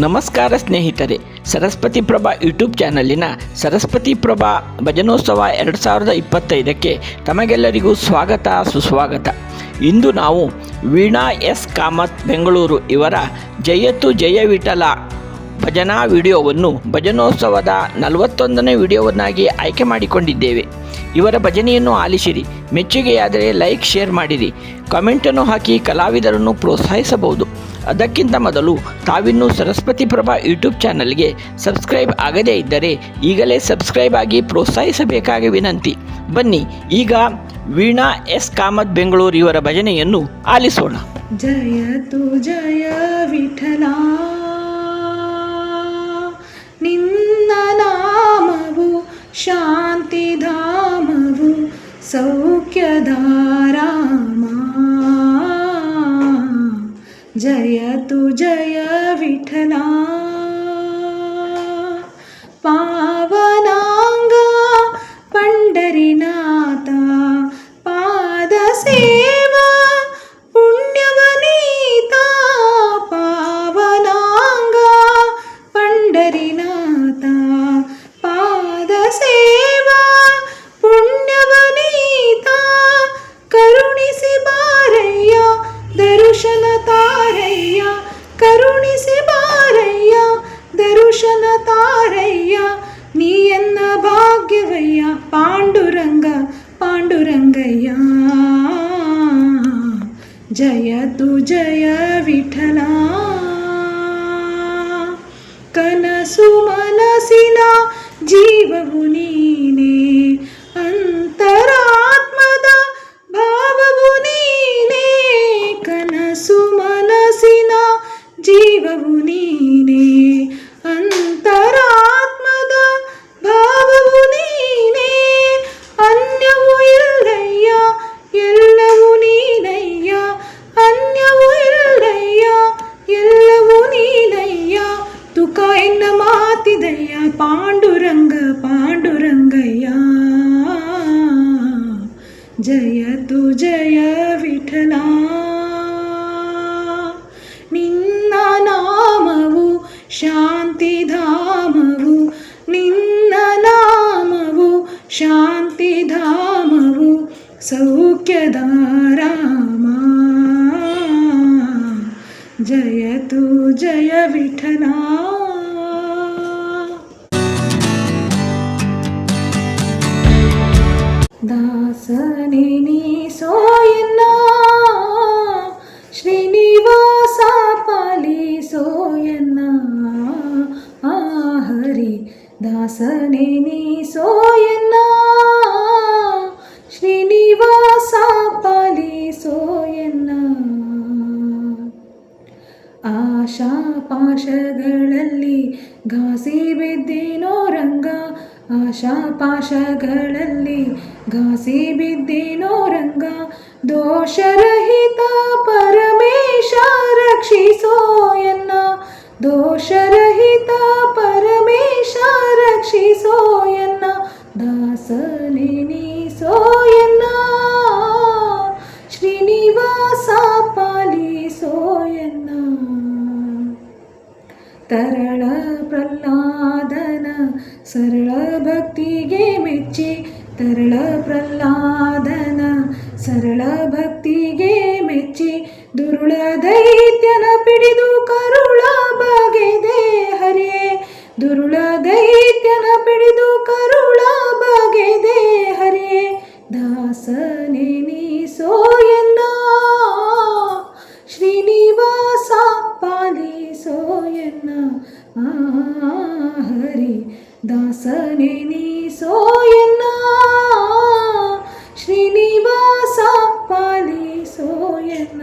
ನಮಸ್ಕಾರ ಸ್ನೇಹಿತರೆ, ಸರಸ್ವತಿ ಪ್ರಭಾ ಯೂಟ್ಯೂಬ್ ಚಾನಲಿನ ಸರಸ್ವತಿ ಪ್ರಭಾ ಭಜನೋತ್ಸವ ಎರಡು ಸಾವಿರದ ಇಪ್ಪತ್ತೈದಕ್ಕೆ ತಮಗೆಲ್ಲರಿಗೂ ಸ್ವಾಗತ, ಸುಸ್ವಾಗತ. ಇಂದು ನಾವು ವೀಣಾ ಎಸ್. ಕಾಮತ್, ಬೆಂಗಳೂರು ಇವರ ಜಯತು ಜಯ ವಿಠಲ ಭಜನಾ ವಿಡಿಯೋವನ್ನು ಭಜನೋತ್ಸವದ ನಲವತ್ತೊಂದನೇ ವಿಡಿಯೋವನ್ನಾಗಿ ಆಯ್ಕೆ ಮಾಡಿಕೊಂಡಿದ್ದೇವೆ. ಇವರ ಭಜನೆಯನ್ನು ಆಲಿಸಿರಿ, ಮೆಚ್ಚುಗೆಯಾದರೆ ಲೈಕ್, ಶೇರ್ ಮಾಡಿರಿ. ಕಾಮೆಂಟನ್ನು ಹಾಕಿ ಕಲಾವಿದರನ್ನು ಪ್ರೋತ್ಸಾಹಿಸಬಹುದು. ಅದಕ್ಕಿಂತ ಮೊದಲು ತಾವಿನ್ನೂ ಸರಸ್ವತಿ ಪ್ರಭಾ ಯೂಟ್ಯೂಬ್ ಚಾನಲ್ಗೆ ಸಬ್ಸ್ಕ್ರೈಬ್ ಆಗದೇ ಇದ್ದರೆ ಈಗಲೇ ಸಬ್ಸ್ಕ್ರೈಬ್ ಆಗಿ ಪ್ರೋತ್ಸಾಹಿಸಬೇಕಾಗಿ ವಿನಂತಿ. ಬನ್ನಿ, ಈಗ ವೀಣಾ ಎಸ್. ಕಾಮತ್ ಬೆಂಗಳೂರು ಇವರ ಭಜನೆಯನ್ನು ಆಲಿಸೋಣ. ಜಯ ತು ಜಯ ವಿಠಲ. ನಿನ್ನ ನಾಮವು ಶಾಂತಿಧಾಮವು ಸೌಖ್ಯಧಾರಾಮ जय तु जय विठला पा ಜಯತು ಜಯ ವಿಠಲ ಕನಸು ಮನಸ್ಸಿನ ಜೀವವು ನೀನೇ నిన్న మాతిదయ్యా పాండురంగ పాండురంగయ్యా జయతు జయ విఠలా నిన్న నామవు శాంతిధామవు నిన్న నామవు శాంతిధామవు സൗഖ്യധാരാമാ ജയതു ജയ വിഠലാ ವಿಠಲ ದಾಸನೆ ನೀ ಸೋಯನ್ನ ಶ್ರೀನಿವಾಸ ಪಾಲಿಸೋಯನ್ನ ಆ ಹರಿ ದಾಸನೆ ನೀ ಸೋಯನ್ನ ಶ್ರೀನಿವಾಸ ಪಾಲಿಸೋಯನ್ನ ಆಶಾ ಪಾಶಗಳಲ್ಲಿ ಘಾಸಿ ಬಿದ್ದೇನೋ ರಂಗ ಆಶಾ ಪಾಶಗಳಲ್ಲಿ ಘಾಸಿ ಬಿದ್ದೇನೋ ರಂಗ ದೋಷರಹಿತ ಪರಮೇಶ ರಕ್ಷಿಸೋ ಎನ್ನ ದೋಷರಹಿತ ಪರಮೇಶ ರಕ್ಷಿಸೋ ಎನ್ನ ದಾಸನೆ ನೀಸೋ ಎನ್ನ ಶ್ರೀನಿವಾಸ ಪಾಲಿಸೋ ಎನ್ನ ತರಳ ಪ್ರಹ್ಲಾದನ ಸರಳ ಭಕ್ತಿಗೆ ಮೆಚ್ಚಿ ತರಳ ಪ್ರಹ್ಲಾದನ. ಸರಳ ಭಕ್ತಿಗೆ ಮೆಚ್ಚಿ ದುರುಳ ದೈತ್ಯನ ಪಿಡಿದು ಕರುಳ ಬಗೆದೆ ಹರೇ ದುರುಳ ದೈತ್ಯನ ಪಿಡಿದು ಕರುಳ ಬಗೆದೆ ಹರೇ ದಾಸನೆ ದಾಸನೆ ನೀ ಸೋಯನ್ನ ಶ್ರೀನಿವಾಸ ಪಾಲಿಸೋಯನ್ನ